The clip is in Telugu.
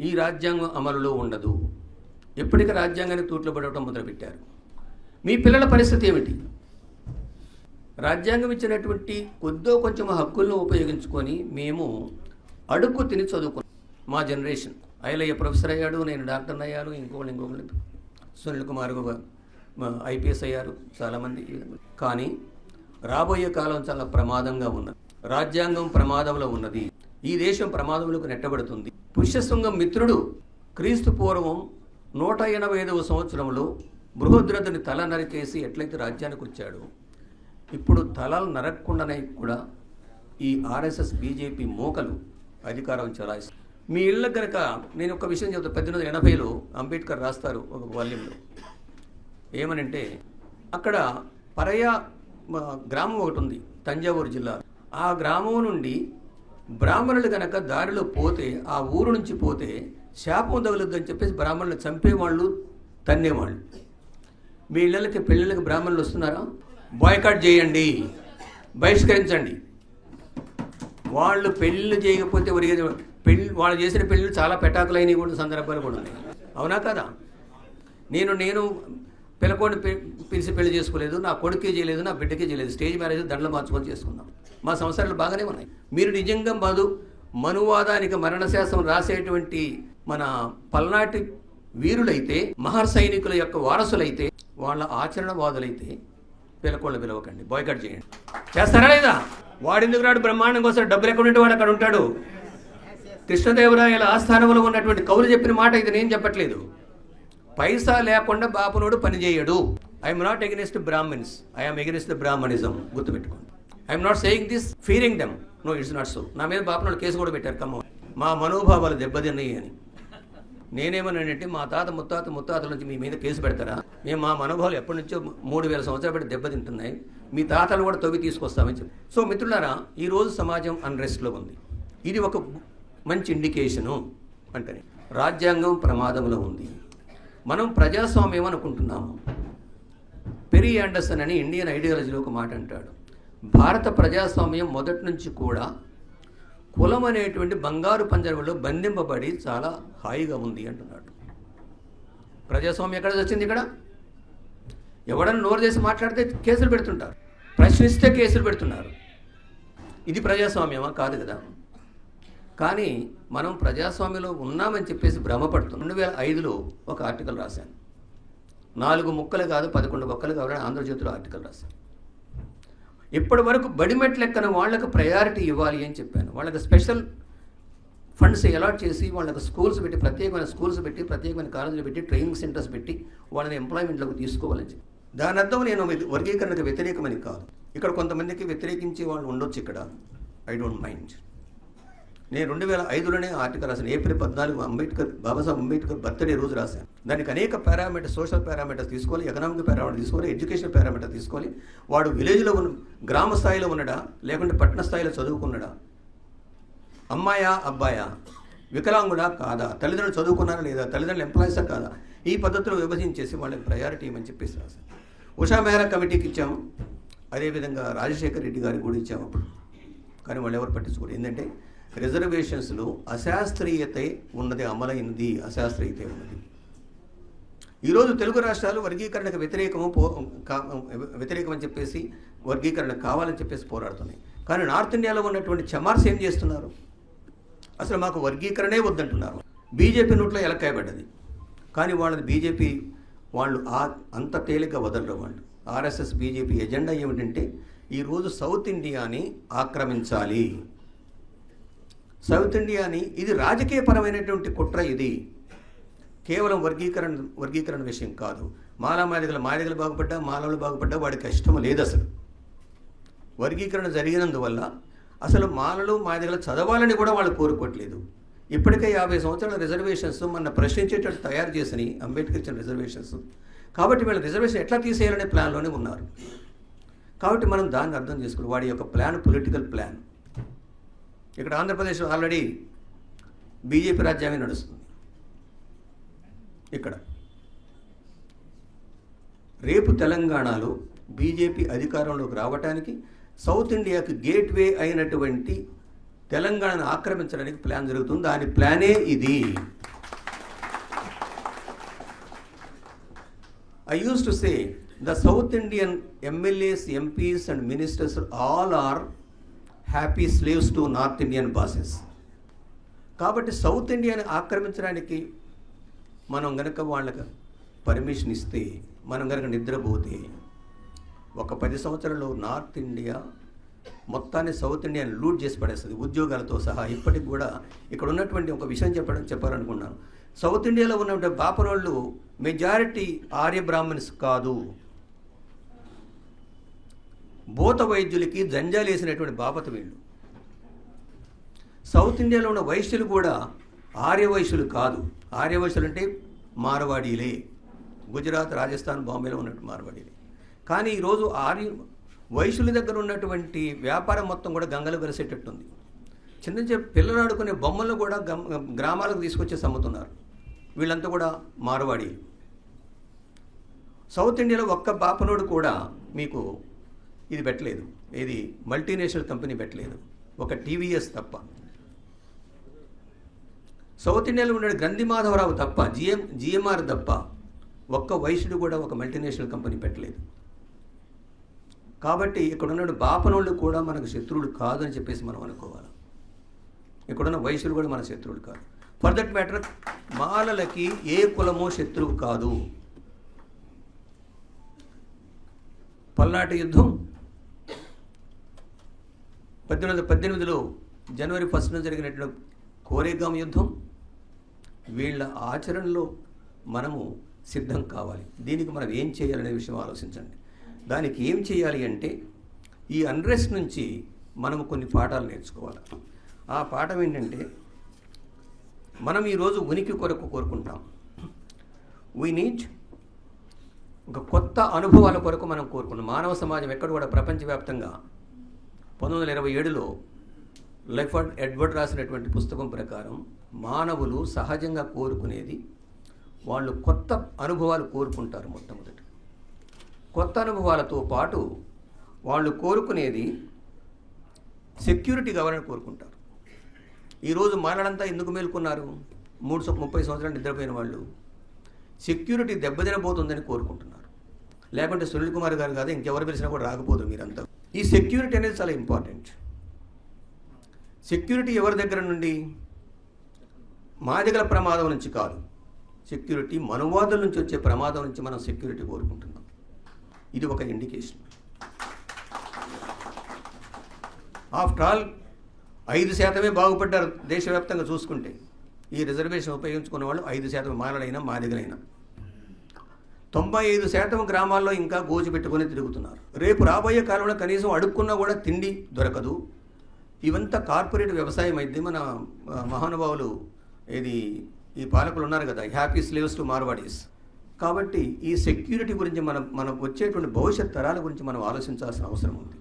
ఈ రాజ్యాంగం అమలులో ఉండదు. ఎప్పటికీ రాజ్యాంగాన్ని తూట్లు పడవటం మొదలుపెట్టారు. మీ పిల్లల పరిస్థితి ఏమిటి? రాజ్యాంగం ఇచ్చినటువంటి కొద్దో కొంచెం హక్కులను ఉపయోగించుకొని మేము అడుక్కు తిని చదువుకున్నాం. మా జనరేషన్. ఐలయ్య ప్రొఫెసర్ అయ్యాడు నేను డాక్టర్ అయ్యాను ఇంకొకళ్ళు ఇంకొకళ్ళు సునీల్ కుమార్ ఐపీఎస్ అయ్యారు చాలామంది. కానీ రాబోయే కాలం చాలా ప్రమాదంగా ఉన్నది. రాజ్యాంగం ప్రమాదంలో ఉన్నది. ఈ దేశం ప్రమాదంలోకి నెట్టబడుతుంది. పుష్యశృంగం మిత్రుడు క్రీస్తు పూర్వం నూట ఎనభై ఐదవ సంవత్సరంలో బృహద్రథుని తల నరికేసి ఎట్లయితే రాజ్యానికి వచ్చాడో ఇప్పుడు తలలు నరక్కుండానే కూడా ఈ ఆర్ఎస్ఎస్ బీజేపీ మోకలు అధికారం చలాయిస్తారు మీ ఇళ్ళ కనుక నేను ఒక విషయం చెప్తాను పద్దెనిమిది వందల ఎనభైలో అంబేద్కర్ రాస్తారు ఒక వాల్యంలో. ఏమనంటే అక్కడ పరయ గ్రామం ఒకటి ఉంది తంజావూరు జిల్లా ఆ గ్రామం నుండి బ్రాహ్మణులు గనక దారిలో పోతే ఆ ఊరు నుంచి పోతే శాపం తగులుద్దని చెప్పేసి బ్రాహ్మణులు చంపేవాళ్ళు తన్నేవాళ్ళు. మీ ఇళ్ళకి పెళ్ళిళ్ళకి బ్రాహ్మణులు వస్తున్నారా? బాయ్కాట్ చేయండి. బహిష్కరించండి. వాళ్ళు పెళ్ళిళ్ళు చేయకపోతే ఒరిగేది పెళ్ళి వాళ్ళు చేసిన పెళ్ళిళ్ళు చాలా పెటాకులైనవి కూడా సందర్భాలు కూడా ఉన్నాయి. అవునా కదా? నేను నేను పిల్లకోడిని పిలిచి పెళ్ళి చేసుకోలేదు నా కొడుకే చేయలేదు నా బిడ్డకే చేయలేదు. స్టేజ్ మ్యారేజ్ దండలు మార్చుకొని చేసుకుందాం మా సంవత్సరాలు బాగానే ఉన్నాయి. మీరు నిజంగా మధు మనువాదానికి మరణశాస్త్రం రాసేటువంటి మన పల్నాటి వీరులైతే మహర్ సైనికుల యొక్క వారసులైతే వాళ్ళ ఆచరణవాదులైతే పిల్లకోళ్ళ పిలవకండి. బాయ్కట్ చేయండి. చేస్తారా లేదా? వాడెందుకు రాడు బ్రహ్మాండం కోసం డబ్బులు ఎక్కడ ఉంటే వాడు అక్కడ ఉంటాడు. కృష్ణదేవరాయల ఆస్థానంలో ఉన్నటువంటి కవులు చెప్పిన మాట ఇది నేను చెప్పట్లేదు. పైసా లేకుండా బాపునోడు పనిచేయడు. I'm not against Brahmins I'm against Brahminism గుర్తుపెట్టుకోండి. I'm not saying this fearing them no it's not so నా మీద బాపునోడు కేసు కూడా పెట్టారు కమ్మ మా మనోభావాలు దెబ్బతిన్నాయి అని. నేనేమన్నానంటే మా తాత ముత్తాత ముత్తాతల నుంచి మీ మీద కేసు పెడతారా? మేము మా మనోభావాలు ఎప్పటి నుంచో మూడు వేల సంవత్సరాలు పెట్టి దెబ్బతింటున్నాయి. మీ తాతలు కూడా తవ్వి తీసుకొస్తామని చెప్పి. సో మిత్రులారా ఈ రోజు సమాజం అన్రెస్ట్లో ఉంది. ఇది ఒక మంచి ఇండికేషను అంటే రాజ్యాంగం ప్రమాదంలో ఉంది. మనం ప్రజాస్వామ్యం అనుకుంటున్నాము. పెరి యాండర్సన్ అని ఇండియన్ ఐడియాలజీలో ఒక మాట అంటాడు. భారత ప్రజాస్వామ్యం మొదటి నుంచి కూడా కులం అనేటువంటి బంగారు పంజరంలో బంధింపబడి చాలా హాయిగా ఉంది అంటున్నాడు. ప్రజాస్వామ్యం ఎక్కడ వచ్చింది ఇక్కడ? ఎవడన్నా నోరు చేసి మాట్లాడితే కేసులు పెడుతుంటారు. ప్రశ్నిస్తే కేసులు పెడుతున్నారు. ఇది ప్రజాస్వామ్యమా? కాదు కదా. కానీ మనం ప్రజాస్వామ్యంలో ఉన్నామని చెప్పేసి భ్రమపడుతుంది రెండు వేల ఐదులో ఒక ఆర్టికల్ రాశాను. నాలుగు ముక్కలు కాదు పదకొండు ముక్కలు కావాలని ఆంధ్రజ్యోతిలో ఆర్టికల్ రాశాను. ఇప్పటి వరకు బడిమెట్ లెక్కన వాళ్ళకు ప్రయారిటీ ఇవ్వాలి అని చెప్పాను. వాళ్ళకి స్పెషల్ ఫండ్స్ అలాట్ చేసి వాళ్ళకి స్కూల్స్ పెట్టి ప్రత్యేకమైన స్కూల్స్ పెట్టి ప్రత్యేకమైన కాలేజీలు పెట్టి ట్రైనింగ్ సెంటర్స్ పెట్టి వాళ్ళని ఎంప్లాయ్మెంట్లోకి తీసుకోవాలని చెప్పి. దాని అర్థం నేను వర్గీకరణకు వ్యతిరేకమని కాదు. ఇక్కడ కొంతమందికి వ్యతిరేకించే వాళ్ళు ఉండొచ్చు ఇక్కడ. ఐ డోంట్ మైండ్ నేను రెండు వేల ఐదులోనే ఆర్టికల్ రాశాను. ఏప్రిల్ పద్నాలుగు అంబేద్కర్ బాబాసాహెబ్ అంబేద్కర్ బర్త్డే రోజు రాశాను. దానికి అనేక పారామీటర్స్ సోషల్ పారామీటర్స్ తీసుకోవాలి ఎకనామిక్ పారామీటర్ తీసుకోవాలి ఎడ్యుకేషన్ పారామీటర్ తీసుకోవాలి. వాడు విలేజ్లో ఉన్న గ్రామ స్థాయిలో ఉన్నడా? లేకుంటే పట్టణ స్థాయిలో చదువుకున్నాడా? అమ్మాయా అబ్బాయా? వికలాంగుడా కాదా? తల్లిదండ్రులు చదువుకున్నారా లేదా? తల్లిదండ్రులు ఎంప్లాయీసా కాదా? ఈ పద్ధతిలో విభజించేసి వాళ్ళకి ప్రయారిటీ ఇవ్వమని చెప్పేసి రాశారు. ఉషా మెహరా కమిటీకి ఇచ్చాము. అదేవిధంగా రాజశేఖర రెడ్డి గారికి కూడా ఇచ్చాము అప్పుడు. కానీ వాళ్ళు ఎవరు పట్టించుకోరు. ఏంటంటే రిజర్వేషన్స్లో అశాస్త్రీయత ఉన్నది అమలైనది అశాస్త్రీయత ఉన్నది. ఈరోజు తెలుగు రాష్ట్రాలు వర్గీకరణకు వ్యతిరేకము పో కా- చెప్పేసి వర్గీకరణ కావాలని చెప్పేసి పోరాడుతున్నాయి. కానీ నార్త్ ఇండియాలో ఉన్నటువంటి చమార్స్ ఏం చేస్తున్నారు? అసలు మాకు వర్గీకరణే వద్దంటున్నారు. బీజేపీ నోట్లో ఎలక్కాయబడ్డది. కానీ వాళ్ళది బీజేపీ వాళ్ళు ఆ అంత తేలిక వదలరు వాళ్ళు. ఆర్ఎస్ఎస్ బీజేపీ ఎజెండా ఏమిటంటే ఈరోజు సౌత్ ఇండియాని ఆక్రమించాలి. సౌత్ ఇండియాని ఇది రాజకీయపరమైనటువంటి కుట్ర ఇది. కేవలం వర్గీకరణ వర్గీకరణ విషయం కాదు. మాలా మాదిగల మాదిగలు బాగుపడ్డా మాలవులు బాగుపడ్డా వాడికి ఇష్టం లేదు అసలు. వర్గీకరణ జరిగినందువల్ల అసలు మాలలు మాదిగలు చదవాలని కూడా వాళ్ళు కోరుకోవట్లేదు. ఇప్పటికే యాభై సంవత్సరాల రిజర్వేషన్స్ మన ప్రశ్నించేటట్టు తయారు చేసినాయి అంబేద్కర్ ఇచ్చిన రిజర్వేషన్స్. కాబట్టి వీళ్ళ రిజర్వేషన్ ఎట్లా తీసేయాలనే ప్లాన్లోనే ఉన్నారు. కాబట్టి మనం దాన్ని అర్థం చేసుకోవాలి వాడి యొక్క ప్లాన్ పొలిటికల్ ప్లాన్. ఇక్కడ ఆంధ్రప్రదేశ్లో ఆల్రెడీ బీజేపీ రాజ్యాంగం నడుస్తుంది. ఇక్కడ. రేపు తెలంగాణలో బీజేపీ అధికారంలోకి రావటానికి సౌత్ ఇండియాకి గేట్వే అయినటువంటి తెలంగాణను ఆక్రమించడానికి ప్లాన్ జరుగుతుంది. దాని ప్లానే ఇది. I use to say the south Indian MLAs MPs and ministers all are happy slaves to north Indian bosses కాబట్టి సౌత్ ఇండియాని ఆక్రమించడానికి మనం గనక వాళ్ళకి పర్మిషన్ ఇస్తే మనం గనక నిద్రపోతే ఒక పది సంవత్సరంలో నార్త్ ఇండియా మొత్తాన్ని సౌత్ ఇండియాని లూట్ చేసి పడేస్తుంది ఉద్యోగాలతో సహా ఇప్పటికి కూడా ఇక్కడ ఉన్నటువంటి ఒక విషయం చెప్పడం చెప్పాలనుకున్నాను. సౌత్ ఇండియాలో ఉన్నటువంటి బాపనోళ్ళు మెజారిటీ ఆర్య బ్రాహ్మణ్స్ కాదు. భూత వైద్యులకి జంజాలు వేసినటువంటి బాపత వీళ్ళు. సౌత్ ఇండియాలో ఉన్న వైశ్యులు కూడా ఆర్య వైశ్యులు కాదు. ఆర్య వైశ్యులు అంటే మార్వాడీలే. గుజరాత్ రాజస్థాన్ బాంబేలో ఉన్నట్టు మార్వాడీలే. కానీ ఈరోజు ఆర్య వైశ్యుల దగ్గర ఉన్నటువంటి వ్యాపారం మొత్తం కూడా గంగలు వెలిసేటట్టుంది చిన్న చిన్న పిల్లలు ఆడుకునే బొమ్మలను కూడా గ్రామాలకు తీసుకొచ్చేసి అమ్ముతున్నారు వీళ్ళంతా కూడా మార్వాడి సౌత్ ఇండియాలో ఒక్క బాపనోడు కూడా మీకు ఇది పెట్టలేదు. ఇది మల్టీనేషనల్ కంపెనీ పెట్టలేదు. ఒక టీవీఎస్ తప్ప. సౌత్ ఇండియాలో ఉండే గ్రంథి మాధవరావు తప్ప జిఎం జిఎంఆర్ తప్ప ఒక్క వయసుడు కూడా ఒక మల్టీనేషనల్ కంపెనీ పెట్టలేదు. కాబట్టి ఇక్కడ ఉన్న బాపనోళ్ళు కూడా మనకు శత్రువులు కాదని చెప్పేసి మనం అనుకోవాలి. ఇక్కడున్న వైశ్యులు కూడా మన శత్రువులు కాదు. ఫర్ దట్ మ్యాటర్ మాలలకి ఏ కులమో శత్రువు కాదు. పల్నాటి యుద్ధం పద్దెనిమిది వందల పద్దెనిమిదిలో జనవరి ఫస్ట్న జరిగినటువంటి కోరేగాం యుద్ధం వీళ్ళ ఆచరణలో మనము సిద్ధం కావాలి. దీనికి మనం ఏం చేయాలనే విషయం ఆలోచించండి. దానికి ఏం చేయాలి అంటే ఈ అన్రెస్ట్ నుంచి మనము కొన్ని పాఠాలు నేర్చుకోవాలి. ఆ పాఠం ఏంటంటే మనం ఈరోజు ఉనికి కొరకు కోరుకుంటాం. వీ నీడ్ ఒక కొత్త అనుభవాల కొరకు మనం కోరుకున్నాం మానవ సమాజం ఎక్కడ కూడా ప్రపంచవ్యాప్తంగా పంతొమ్మిది వందల ఇరవై ఏడులో లెఫర్డ్ ఎడ్వర్డ్ రాసినటువంటి పుస్తకం ప్రకారం మానవులు సహజంగా కోరుకునేది వాళ్ళు కొత్త అనుభవాలు కోరుకుంటారు మొట్టమొదటి. కొత్త అనుభవాలతో పాటు వాళ్ళు కోరుకునేది సెక్యూరిటీ కావాలని కోరుకుంటారు. ఈరోజు మానడంతా ఎందుకు మేల్కొన్నారు? మూడు ముప్పై సంవత్సరాలు నిద్రపోయిన వాళ్ళు సెక్యూరిటీ దెబ్బతినబోతుందని కోరుకుంటున్నారు. లేకుంటే సునీల్ కుమార్ గారు కాదు ఇంకెవరు పిలిచినా కూడా రాకపోదు మీరంతా. ఈ సెక్యూరిటీ అనేది చాలా ఇంపార్టెంట్. సెక్యూరిటీ ఎవరి దగ్గర నుండి? మాదిగల ప్రమాదం నుంచి కాదు. సెక్యూరిటీ మనువాదుల నుంచి వచ్చే ప్రమాదం నుంచి మనం సెక్యూరిటీ కోరుకుంటున్నాం. ఇది ఒక ఇండికేషన్ ఆఫ్టర్ ఆల్ ఐదు శాతమే బాగుపడ్డారు దేశవ్యాప్తంగా చూసుకుంటే. ఈ రిజర్వేషన్ ఉపయోగించుకున్న వాళ్ళు ఐదు శాతం మాలడైనా మాదిగలైనా తొంభై ఐదు శాతం గ్రామాల్లో ఇంకా గోజు పెట్టుకొని తిరుగుతున్నారు. రేపు రాబోయే కాలంలో కనీసం అడుక్కున్నా కూడా తిండి దొరకదు. ఇవంతా కార్పొరేట్ వ్యవసాయం అయితే మన మహానుభావులు ఇది ఈ పాలకులు ఉన్నారు కదా హ్యాపీ స్లేవ్స్ టు మార్వాడీస్. కాబట్టి ఈ సెక్యూరిటీ గురించి మనం మనకు వచ్చేటువంటి భవిష్యత్ తరాల గురించి మనం ఆలోచించాల్సిన అవసరం ఉంది.